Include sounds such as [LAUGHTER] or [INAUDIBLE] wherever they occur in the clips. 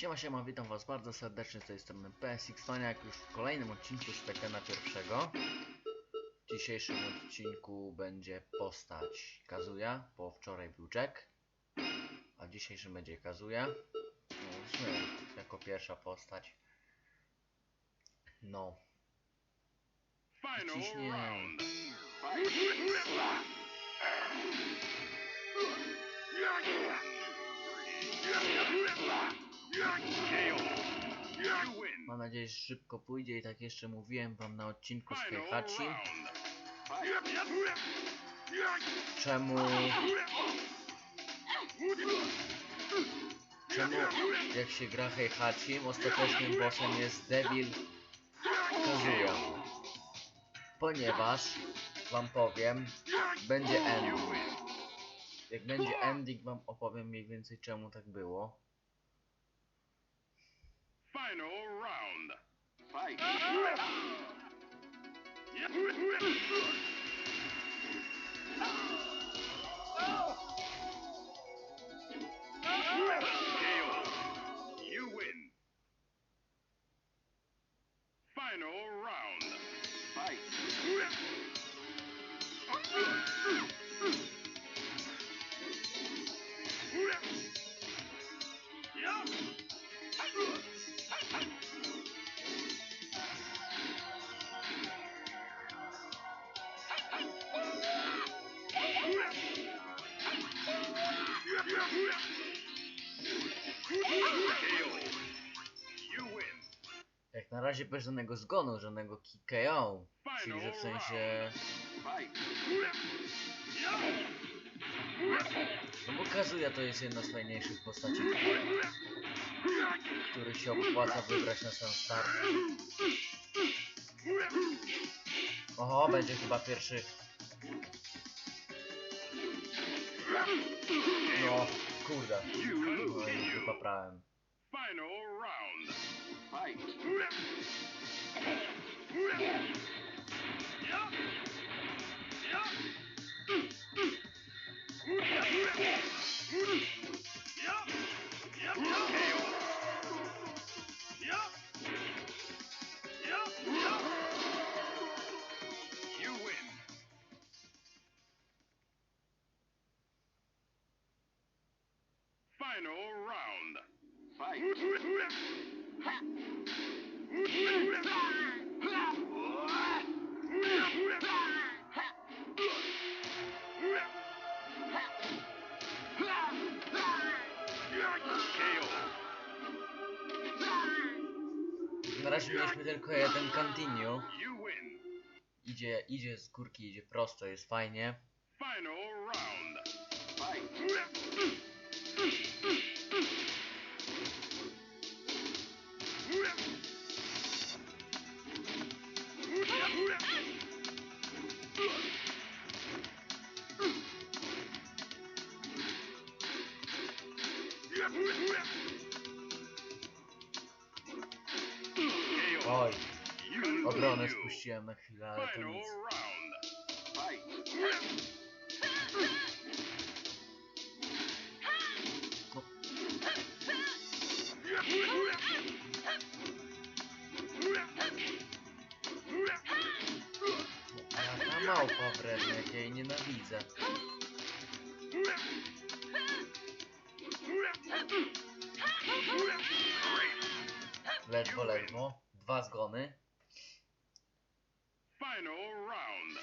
Siema, siema, witam was bardzo serdecznie z tej strony PSX Faniak już w kolejnym odcinku z Tekena pierwszego. W dzisiejszym odcinku będzie postać Kazuya, bo wczoraj był Jack, a w dzisiejszym będzie Kazuya. No, jako pierwsza postać. No, Final Ciśnie. round. Mam nadzieję, że szybko pójdzie i tak jeszcze mówiłem wam na odcinku z round. czemu, czemu jak się gra Heihachi, ostatecznym bossem jest Devil Kazuya. Ponieważ, wam powiem, będzie ending. Jak będzie ending, wam opowiem mniej więcej czemu tak było. Final round. KO. Jak na razie bez żadnego zgonu, żadnego KO. Czyli, że w sensie... No bo Kazuya to jest jedna z fajniejszych postaci, których się opłaca wybrać na sam start. Oho, będzie chyba pierwszy... No, kurde. No poprałem. Final round. You win. Final round. Na razie mieliśmy tylko jeden continue. Idzie, idzie z górki, idzie prosto, jest fajnie. Final round. KO. Oj, obronę spuściłem na chwilę, ale to nic. małpa wredna, jak ja jej nienawidzę. Ledwo, ledwo. Dwa zgony. Final round.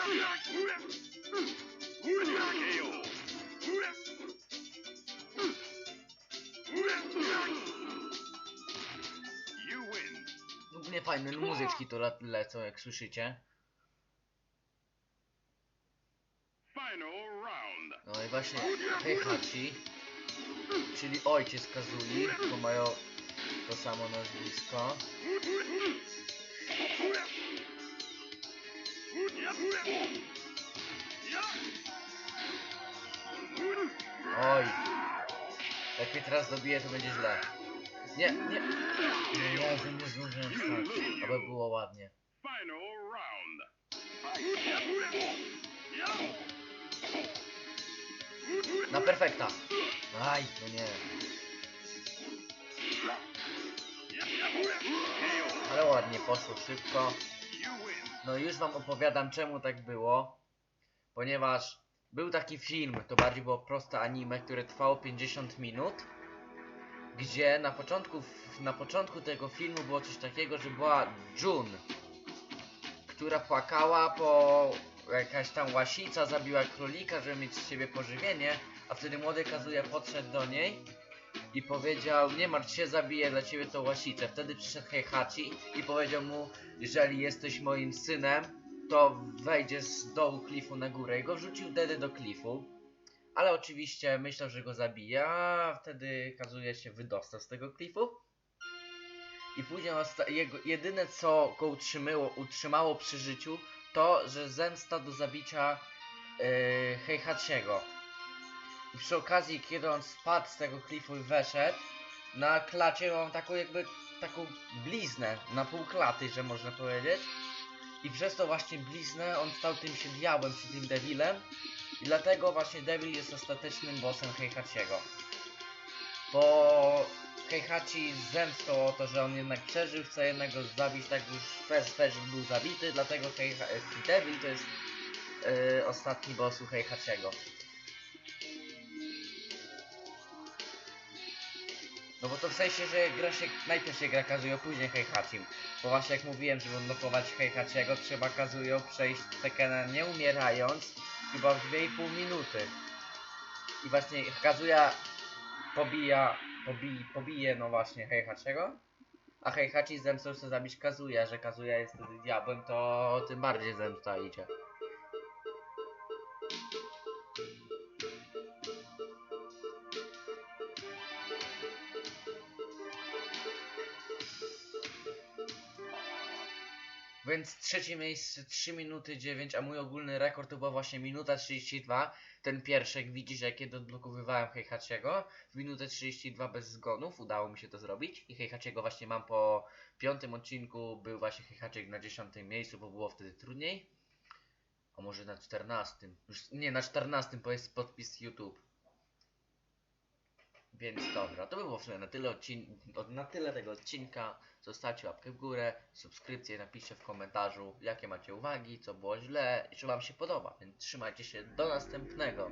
KO. [LAUGHS] Ogólnie fajne muzyczki tu le- lecą, jak słyszycie. No i właśnie Heihachi, czyli ojciec Kazui, bo mają to samo nazwisko. Oj, jak mnie teraz dobije, to będzie źle. Nie, nie. Jezu, nie zdążyłem wstać. Aby było ładnie. Na perfekta. Aj, no nie. Ale ładnie poszło, szybko. No już wam opowiadam czemu tak było. Ponieważ był taki film, to bardziej było proste anime, które trwało 50 minut. Gdzie na początku, na początku tego filmu było coś takiego, że była Jun, która płakała, bo jakaś tam łasica zabiła królika, żeby mieć z siebie pożywienie, a wtedy młody Kazuya podszedł do niej i powiedział, nie martw się, zabiję dla ciebie tą łasicę. Wtedy przyszedł Heihachi i powiedział mu, jeżeli jesteś moim synem, to wejdziesz z dołu klifu na górę i go wrzucił wtedy do klifu. Ale oczywiście myślał, że go zabije, a wtedy Kazuya się wydostał z tego klifu. I później jego, jedyne co go utrzymało, utrzymało przy życiu, to, że zemsta do zabicia yy, Heihachiego. I przy okazji, kiedy on spadł z tego klifu i weszedł, na klacie mam taką jakby taką bliznę na pół klaty, że można powiedzieć. I przez to właśnie bliznę on stał tym się diabłem czy tym devilem. I dlatego właśnie devil jest ostatecznym bossem Heihachiego. Bo Heihachi zemstą o to, że on jednak przeżył, chce jednak go zabić, tak już Fresh Fresh był zabity, dlatego Heiha e, Devil to jest e, ostatni boss u Heihachiego. No bo to w sensie, że gra się, najpierw się gra Kazuyo, później Heihachim. Bo właśnie jak mówiłem, żeby odblokować Heihachiego, trzeba Kazuyo przejść Tekena nie umierając, chyba w 2,5 minuty. I właśnie Kazuya pobija, pobi, pobije no właśnie Heihachiego, a Heihachi zemstą chce zabić Kazuya, że Kazuya jest diabłem, to tym bardziej zemsta idzie. Więc trzecie miejsce 3 minuty 9, a mój ogólny rekord to była właśnie minuta 32. Ten pierwszy, jak widzisz, jak kiedy odblokowywałem Heihachiego, w minutę 32 bez zgonów, udało mi się to zrobić. I Heihachiego właśnie mam po piątym odcinku, był właśnie Heihachiek na dziesiątym miejscu, bo było wtedy trudniej. A może na 14. Już, nie, na 14, bo jest podpis YouTube. Więc dobra, to by było w sumie na tyle, na tyle tego odcinka. Zostawcie łapkę w górę, subskrypcję, napiszcie w komentarzu, jakie macie uwagi, co było źle i czy wam się podoba. Więc trzymajcie się, do następnego.